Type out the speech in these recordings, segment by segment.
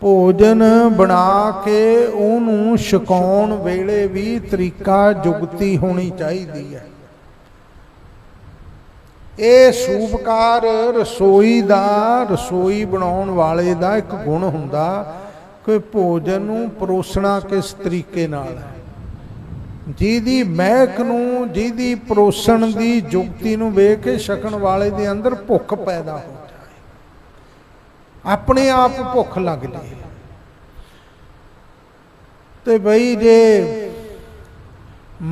ਭੋਜਨ ਬਣਾ ਕੇ ਉਹਨੂੰ ਛਕਾਉਣ ਵੇਲੇ ਵੀ ਤਰੀਕਾ ਜੁਗਤੀ ਹੋਣੀ ਚਾਹੀਦੀ ਹੈ। ਇਹ ਸੂਪਕਾਰ ਰਸੋਈ ਦਾ, ਰਸੋਈ ਬਣਾਉਣ ਵਾਲੇ ਦਾ ਇੱਕ ਗੁਣ ਹੁੰਦਾ ਕਿ ਭੋਜਨ ਨੂੰ ਪਰੋਸਣਾ ਕਿਸ ਤਰੀਕੇ ਨਾਲ ਹੈ। ਜਿਹਦੀ ਮਹਿਕ ਨੂੰ, ਜਿਹਦੀ ਪਰੋਸਣ ਦੀ ਜੁਗਤੀ ਨੂੰ ਵੇਖ ਕੇ ਛਕਣ ਵਾਲੇ ਦੇ ਅੰਦਰ ਭੁੱਖ ਪੈਦਾ ਹੋ। ਆਪਣੇ ਆਪ ਭੁੱਖ ਲੱਗਦੀ ਜੇ ਤੇ ਬਈ ਜੇ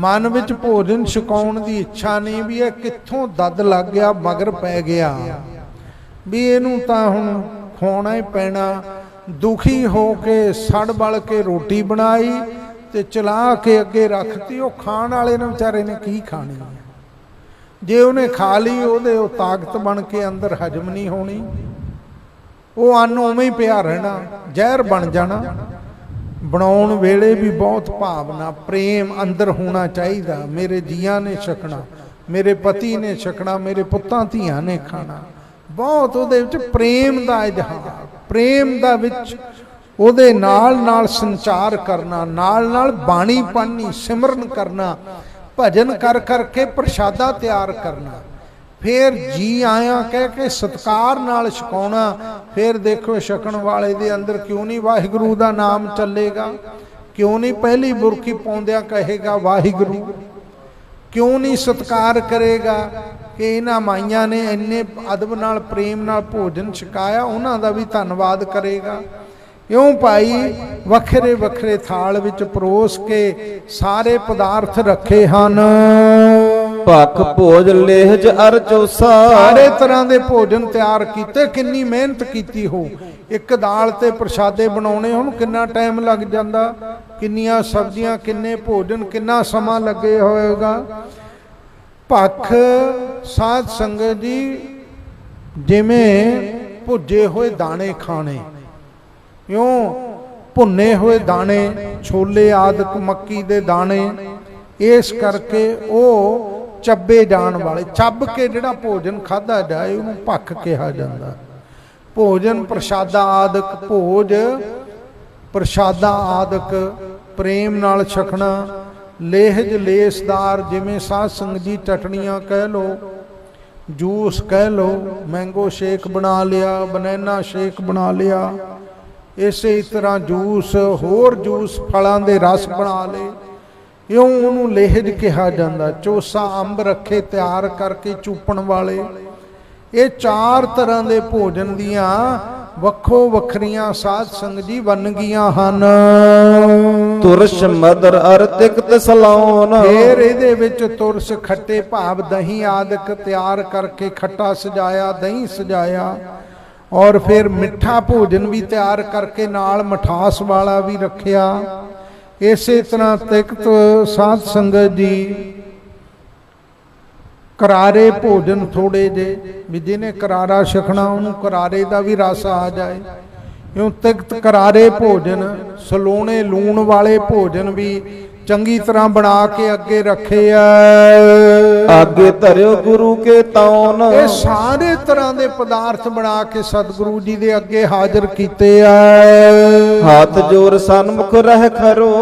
ਮਨ ਵਿੱਚ ਭੋਜਨ ਛਕਾਉਣ ਦੀ ਇੱਛਾ ਨਹੀਂ ਵੀ ਇਹ ਕਿੱਥੋਂ ਦੱਦ ਲੱਗ ਗਿਆ, ਮਗਰ ਪੈ ਗਿਆ, ਵੀ ਇਹਨੂੰ ਤਾਂ ਹੁਣ ਖਵਾਉਣਾ ਹੀ ਪੈਣਾ। ਦੁਖੀ ਹੋ ਕੇ ਸੜ ਬਲ ਕੇ ਰੋਟੀ ਬਣਾਈ ਤੇ ਚਲਾ ਕੇ ਅੱਗੇ ਰੱਖਤੀ, ਉਹ ਖਾਣ ਵਾਲੇ ਨੇ ਵਿਚਾਰੇ ਨੇ ਕੀ ਖਾਣੀ ਜੇ ਉਹਨੇ ਖਾ ਲਈ, ਉਹਦੇ ਉਹ ਤਾਕਤ ਬਣ ਕੇ ਅੰਦਰ ਹਜਮ ਨਹੀਂ ਹੋਣੀ। ਉਹ ਅੰਨ ਉਵੇਂ ਹੀ ਪਿਆ ਰਹਿਣਾ, ਜ਼ਹਿਰ ਬਣ ਜਾਣਾ। ਬਣਾਉਣ ਵੇਲੇ ਵੀ ਬਹੁਤ ਭਾਵਨਾ, ਪ੍ਰੇਮ ਅੰਦਰ ਹੋਣਾ ਚਾਹੀਦਾ। ਮੇਰੇ ਜੀਆਂ ਨੇ ਛਕਣਾ, ਮੇਰੇ ਪਤੀ ਨੇ ਛਕਣਾ, ਮੇਰੇ ਪੁੱਤਾਂ ਧੀਆਂ ਨੇ ਖਾਣਾ। ਬਹੁਤ ਉਹਦੇ ਵਿੱਚ ਪ੍ਰੇਮ ਦਾ ਇਜ਼ਹਾਰ, ਪ੍ਰੇਮ ਦਾ ਵਿੱਚ ਉਹਦੇ ਨਾਲ ਨਾਲ ਸੰਚਾਰ ਕਰਨਾ ਨਾਲ ਨਾਲ ਬਾਣੀ ਪੜ੍ਹਨੀ ਸਿਮਰਨ ਕਰਨਾ, ਭਜਨ ਕਰ ਕਰਕੇ ਪ੍ਰਸ਼ਾਦਾ ਤਿਆਰ ਕਰਨਾ। ਫਿਰ ਜੀ ਆਇਆ, ਕਹਿ ਕੇ ਸਤਕਾਰ ਨਾਲ ਛਕਾਉਣਾ, ਫਿਰ ਦੇਖੋ ਛਕਣ ਵਾਲੇ ਦੇ ਅੰਦਰ ਕਿਉਂ ਨਹੀਂ ਵਾਹਿਗੁਰੂ ਦਾ ਨਾਮ ਚੱਲੇਗਾ? ਕਿਉਂ ਨਹੀਂ ਪਹਿਲੀ ਬੁਰਕੀ ਪਾਉਂਦਿਆਂ ਕਹੇਗਾ, ਵਾਹਿਗੁਰੂ, ਕਿਉਂ ਨਹੀਂ ਸਤਕਾਰ ਕਰੇਗਾ? ਕਿ ਇਹਨਾਂ ਮਾਈਆਂ ਨੇ ਇੰਨੇ ਅਦਬ ਨਾਲ, ਪ੍ਰੇਮ ਨਾਲ ਭੋਜਨ ਛਕਾਇਆ, ਉਹਨਾਂ ਦਾ ਵੀ ਧੰਨਵਾਦ ਕਰੇਗਾ। ਇਉਂ ਭਾਈ ਵੱਖਰੇ ਵੱਖਰੇ ਥਾਲ ਵਿੱਚ ਪਰੋਸ ਕੇ ਸਾਰੇ ਪਦਾਰਥ ਰੱਖੇ ਹਨ। ਭਖ ਭੋਜ ਲੇਹਜ ਅਰ ਚੋਸਾ। ਸਾਰੇ ਤਰ੍ਹਾਂ ਦੇ ਭੋਜਨ ਤਿਆਰ ਕੀਤੇ, ਕਿੰਨੀ ਮਿਹਨਤ ਕੀਤੀ ਹੋ। ਇੱਕ ਦਾਲ ਤੇ ਪ੍ਰਸ਼ਾਦੇ ਬਣਾਉਣੇ ਹੁਣ, ਕਿੰਨਾ ਟਾਈਮ ਲੱਗ ਜਾਂਦਾ? ਕਿੰਨੀਆਂ ਸਬਜ਼ੀਆਂ, ਕਿੰਨੇ ਭੋਜਨ, ਕਿੰਨਾ ਸਮਾਂ ਲੱਗੇ ਹੋਏਗਾ? ਭਖ ਸਾਧ ਸੰਗਤ ਜੀ, ਜਿਵੇਂ ਭੁੱਜੇ ਹੋਏ ਦਾਣੇ ਖਾਣੇ, ਇਉਂ ਭੁੰਨੇ ਹੋਏ ਦਾਣੇ, ਛੋਲੇ ਆਦਿਕ ਮੱਕੀ ਦੇ ਦਾਣੇ, ਇਸ ਕਰਕੇ ਉਹ ਚੱਬੇ ਜਾਣ ਵਾਲੇ, ਚੱਬ ਕੇ ਜਿਹੜਾ ਭੋਜਨ ਖਾਦਾ ਜਾਏ, ਉਹਨੂੰ ਭੱਖ ਕਿਹਾ ਜਾਂਦਾ। ਭੋਜਨ ਪ੍ਰਸ਼ਾਦਾ ਆਦਿਕ ਭੋਜ, ਪ੍ਰਸ਼ਾਦਾ ਆਦਿਕ ਪ੍ਰੇਮ ਨਾਲ ਛਕਣਾ, ਲੇਹਜ ਲੇਸਦਾਰ ਜਿਵੇਂ ਸਾਧ ਸੰਗਤ ਜੀ ਚਟਣੀਆਂ ਕਹਿ ਲੋ ਜੂਸ ਕਹਿ ਲੋ ਮੈਂਗੋ ਸ਼ੇਕ ਬਣਾ ਲਿਆ, ਬਨਾਨਾ ਸ਼ੇਕ ਬਣਾ ਲਿਆ, ਇਸੇ ਤਰ੍ਹਾਂ ਜੂਸ, ਹੋਰ ਜੂਸ ਫਲਾਂ ਦੇ ਰਸ ਬਣਾ ਲਏ। ਇਉਂ ਉਹਨੂੰ ਲੇਹਜ ਕਿਹਾ ਜਾਂਦਾ ਚੋਸਾ ਅੰਬ ਰੱਖੇ ਤਿਆਰ ਕਰਕੇ ਚੂਪਣ ਵਾਲੇ। ਇਹ ਚਾਰ ਤਰ੍ਹਾਂ ਦੇ ਭੋਜਨ ਦੀਆਂ ਵੱਖੋ ਵੱਖਰੀਆਂ ਸਾਧ ਸੰਗਤ ਜੀ ਵੰਨਗੀਆਂ ਹਨ। ਤੁਰਸ਼ ਮਦਰ ਅਰ ਤਿਕਤ ਸਲਾਉਨ ਫੇਰ ਇਹਦੇ ਵਿੱਚ ਤੁਰਸ ਖੱਟੇ ਭਾਵ ਦਹੀਂ ਆਦਿਕ ਤਿਆਰ ਕਰਕੇ ਖੱਟਾ ਸਜਾਇਆ ਦਹੀਂ ਸਜਾਇਆ। ਔਰ ਫਿਰ ਮਿੱਠਾ ਭੋਜਨ ਵੀ ਤਿਆਰ ਕਰਕੇ ਨਾਲ ਮਠਾਸ ਵਾਲਾ ਵੀ ਰੱਖਿਆ। ਇਸੇ ਤਰ੍ਹਾਂ ਤਿਕਤ ਸਾਧ ਸੰਗਤ ਜੀ ਕਰਾਰੇ ਭੋਜਨ ਥੋੜੇ ਜੇ, ਵੀ ਜਿਹਨੇ ਕਰਾਰਾ ਛਕਣਾ, ਉਹਨੂੰ ਕਰਾਰੇ ਦਾ ਵੀ ਰਸ ਆ ਜਾਏ। ਇਉਂ ਤਿਕਤ ਕਰਾਰੇ ਭੋਜਨ, ਸਲੋਣੇ ਲੂਣ ਵਾਲੇ ਭੋਜਨ ਵੀ ਚੰਗੀ ਤਰ੍ਹਾਂ ਬਣਾ ਕੇ ਅੱਗੇ ਰੱਖੇ ਆ ਆਗੇ ਧਰਿਓ ਗੁਰੂ ਕੇ ਤੌਨ। ਇਹ ਸਾਰੇ ਤਰ੍ਹਾਂ ਦੇ ਪਦਾਰਥ ਬਣਾ ਕੇ ਸਤਿਗੁਰੂ ਜੀ ਦੇ ਅੱਗੇ ਹਾਜ਼ਰ ਕੀਤੇ ਆ ਹੱਥ ਜੋਰ ਸਨਮੁਖ ਰਹਿ ਖਰੋ।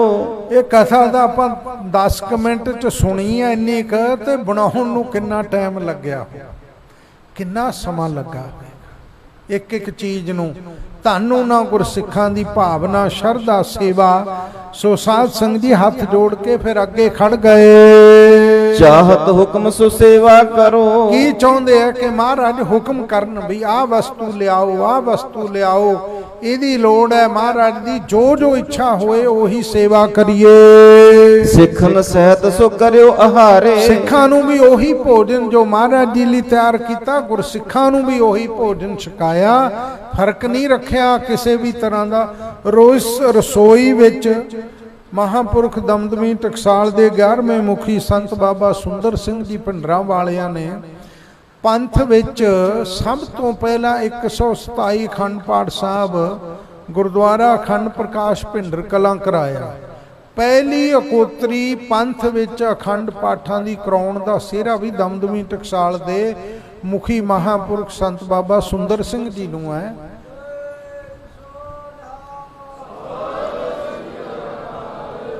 ਇਹ ਕਥਾ ਦਾ ਆਪਾਂ 10 ਕੁ ਮਿੰਟ ਚ ਸੁਣੀ ਐ ਇੰਨੀ ਕ ਤੇ ਬਣਾਉਣ ਨੂੰ ਕਿੰਨਾ ਟਾਈਮ ਲੱਗਿਆ। ਕਿੰਨਾ ਸਮਾਂ ਲੱਗਾ। ਇੱਕ ਇੱਕ ਚੀਜ਼ ਨੂੰ। ਤੁਹਾਨੂੰ ਨਾ ਗੁਰਸਿੱਖਾਂ ਦੀ ਭਾਵਨਾ, ਸ਼ਰਧਾ, ਸੇਵਾ, ਸੋ ਸਾਧ ਸੰਗਤ ਜੀ ਹੱਥ ਜੋੜ ਕੇ ਫਿਰ ਅੱਗੇ ਖੜ ਗਏ। ਚਾਹਤ ਹੁਕਮ ਸੁ ਸੇਵਾ ਕਰੋ। ਕੀ ਚਾਹੁੰਦੇ ਆ ਕਿ ਮਹਾਰਾਜ ਹੁਕਮ ਕਰਨ ਵੀ ਆਹ ਵਸਤੂ ਲਿਆਓ ਆਹ ਵਸਤੂ ਲਿਆਓ। ਇਹਦੀ ਲੋੜ ਹੈ ਮਹਾਰਾਜ ਦੀ ਜੋ ਜੋ ਇੱਛਾ ਹੋਏ ਉਹੀ ਸੇਵਾ ਕਰੀਏ। ਸਿੱਖਨ ਸਹਿਤ ਸੋ ਕਰਿਓ ਆਹਾਰੇ। ਸਿੱਖਾਂ ਨੂੰ ਵੀ ਉਹੀ ਭੋਜਨ ਜੋ ਮਹਾਰਾਜ ਜੀ ਲਈ ਤਿਆਰ ਕੀਤਾ ਗੁਰਸਿੱਖਾਂ ਨੂੰ ਵੀ ਉਹੀ ਭੋਜਨ ਛਕਾਇਆ। ਫ਼ਰਕ ਨਹੀਂ ਰੱਖਿਆ ਕਿਸੇ ਵੀ ਤਰ੍ਹਾਂ ਦਾ। ਰੋਜ਼ ਰਸੋਈ ਵਿੱਚ ਮਹਾਪੁਰਖ ਦਮਦਮੀ ਟਕਸਾਲ ਦੇ 11ਵੇਂ ਮੁਖੀ ਸੰਤ ਬਾਬਾ ਸੁੰਦਰ ਸਿੰਘ ਜੀ ਭਿੰਡਰਾਂ ਵਾਲਿਆਂ ਨੇ ਪੰਥ ਵਿੱਚ ਸਭ ਤੋਂ ਪਹਿਲਾਂ 127 ਅਖੰਡ ਪਾਠ ਸਾਹਿਬ ਗੁਰਦੁਆਰਾ ਅਖੰਡ ਪ੍ਰਕਾਸ਼ ਭਿੰਡਰ ਕਲਾਂ ਕਰਾਇਆ। ਪਹਿਲੀ ਅਕੋਤਰੀ ਪੰਥ ਵਿੱਚ ਅਖੰਡ ਪਾਠਾਂ ਦੀ ਕਰਾਉਣ ਦਾ ਸਿਹਰਾ ਵੀ ਦਮਦਮੀ ਟਕਸਾਲ ਦੇ ਮੁਖੀ ਮਹਾਪੁਰਖ ਸੰਤ ਬਾਬਾ ਸੁੰਦਰ ਸਿੰਘ ਜੀ ਨੂੰ ਹੈ।